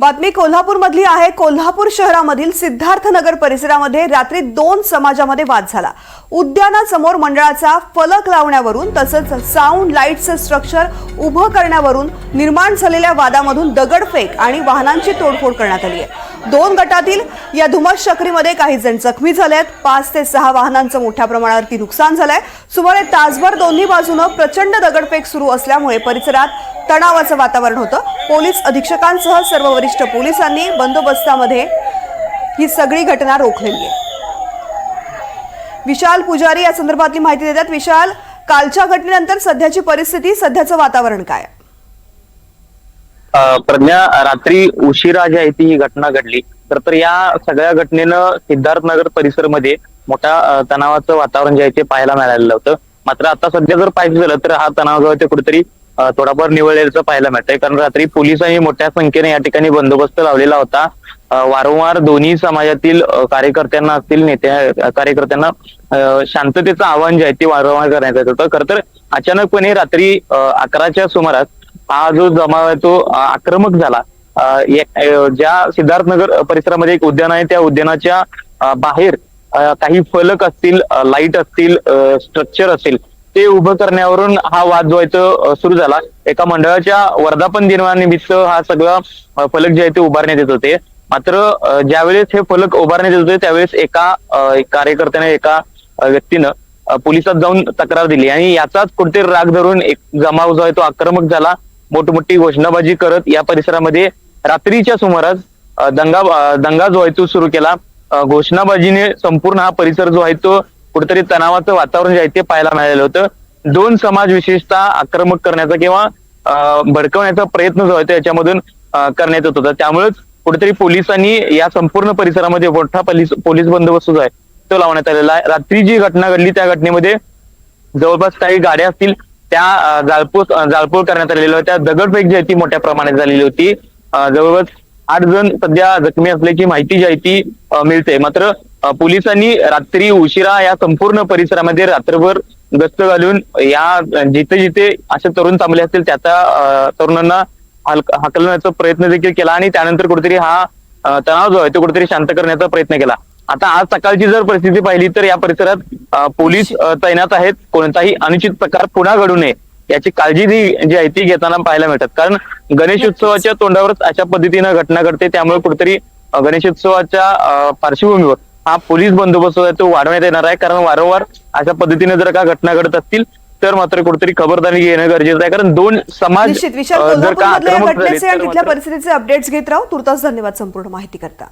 बातमी कोल्हापूरमधली आहे. कोल्हापूर शहरामधील सिद्धार्थनगर परिसरामध्ये रात्री दोन समाजामध्ये वाद झाला. उद्यानासमोर मंडळाचा फलक लावण्यावरून तसंच साऊंड लाईटचं स्ट्रक्चर उभं करण्यावरून निर्माण झालेल्या वादामधून दगडफेक आणि वाहनांची तोडफोड करण्यात आली आहे. दोन गटातील या धुमस चक्रीमध्ये काही जण जखमी झाले आहेत पाच ते सहा वाहनांचं मोठ्या प्रमाणावरती नुकसान झालंय. सुमारे तासभर दोन्ही बाजूनं प्रचंड दगडफेक सुरू असल्यामुळे परिसरात तणावाचं वातावरण होतं. पोलीस अधीक्षकांसह सर्व वरिष्ठ पोलिसांनी बंदोबस्तामध्ये ही सगळी घटना रोखलेली आहे. विशाल पुजारी या संदर्भातली माहिती देतात. विशाल कालच्या घटनेनंतर सध्याची परिस्थिती सध्याचं वातावरण काय? आहे? प्रज्ञा रात्री उशिरा जी आहे ती ही घटना घडली. तर तर या सगळ्या घटनेनं सिद्धार्थनगर परिसरमध्ये मोठ्या तणावाचं वातावरण जे आहे ते पाहायला मिळालेलं होतं. मात्र आता सध्या जर पाहिजे झालं तर हा तणाव जो आहे ते कुठेतरी थोडाफार निवळलेलं पाहायला मिळतंय. कारण रात्री पोलिसांनी मोठ्या संख्येने या ठिकाणी बंदोबस्त लावलेला होता. वारंवार दोन्ही समाजातील कार्यकर्त्यांना असतील नेत्या कार्यकर्त्यांना शांततेचं आवाहन जे आहे ते वारंवार करण्यात येत होतं. खरं तर अचानकपणे रात्री अकराच्या सुमारास हा जो जमाव आहे तो आक्रमक झाला. ज्या सिद्धार्थनगर परिसरामध्ये एक उद्यान आहे त्या उद्यानाच्या बाहेर काही फलक असतील लाइट असतील स्ट्रक्चर असेल ते उभं करण्यावरून हा वाद जो आहे तो सुरू झाला. एका मंडळाच्या वर्धापन दिनानिमित्त हा सगळा फलक जे आहे ते उभारण्यात येत होते. मात्र ज्यावेळेस हे फलक उभारण्यात येत होते त्यावेळेस एका कार्यकर्त्याने एका व्यक्तीनं पोलिसात जाऊन तक्रार दिली. आणि याचाच कुठेतरी राग धरून एक जमाव जो आहे तो आक्रमक झाला. मोठमोठी घोषणाबाजी करत या परिसरामध्ये रात्रीच्या सुमारास दंगा दंगा जो आहे तो सुरू केला. घोषणाबाजीने संपूर्ण हा परिसर जो आहे तो कुठेतरी तणावाचं वातावरण जे आहे ते पाहायला मिळालेलं होतं. दोन समाज विशेषतः आक्रमक करण्याचा किंवा भडकवण्याचा प्रयत्न जो आहे तो याच्यामधून करण्यात येत होता. त्यामुळेच कुठेतरी पोलिसांनी या संपूर्ण परिसरामध्ये मोठा पोलीस पोलीस बंदोबस्त जो आहे तो लावण्यात आलेला आहे. रात्री जी घटना घडली त्या घटनेमध्ये जवळपास काही गाड्या असतील त्या जाळपोळ जाळपोळ करण्यात आलेल्या होत्या. दगडफेक जी आहे ती मोठ्या प्रमाणात झालेली होती. जवळपास आठ जण सध्या जखमी असल्याची माहिती जी आहे ती मिळते. मात्र पोलिसांनी रात्री उशिरा या संपूर्ण परिसरामध्ये रात्रभर गस्त घालून या जिथे जिथे असे तरुण थांबले असतील त्या त्या तरुणांना हकलण्याचा प्रयत्न देखील केला आणि त्यानंतर कुठेतरी हा तणाव जो आहे तो कुठेतरी शांत करण्याचा प्रयत्न केला. आता आज सकाळची जर परिस्थिती पाहिली तर या परिसरात पोलीस तैनात आहेत. कोणताही अनुचित प्रकार पुन्हा घडू नये याची काळजी जी आहे ती घेताना पाहायला मिळतात. कारण गणेश उत्सवाच्या तोंडावरच अशा पद्धतीनं घटना घडते त्यामुळे कुठेतरी गणेशोत्सवाच्या पार्श्वभूमीवर हा पोलीस बंदोबस्त जो आहे तो वाढवण्यात येणार आहे. कारण वारंवार अशा पद्धतीने जर का घटना घडत असतील तर मात्र कुठेतरी खबरदारी घेणं गरजेचं आहे. कारण दोन समाज जर का परिस्थितीचे अपडेट्स घेत राहू. तुर्तास धन्यवाद संपूर्ण माहिती करता.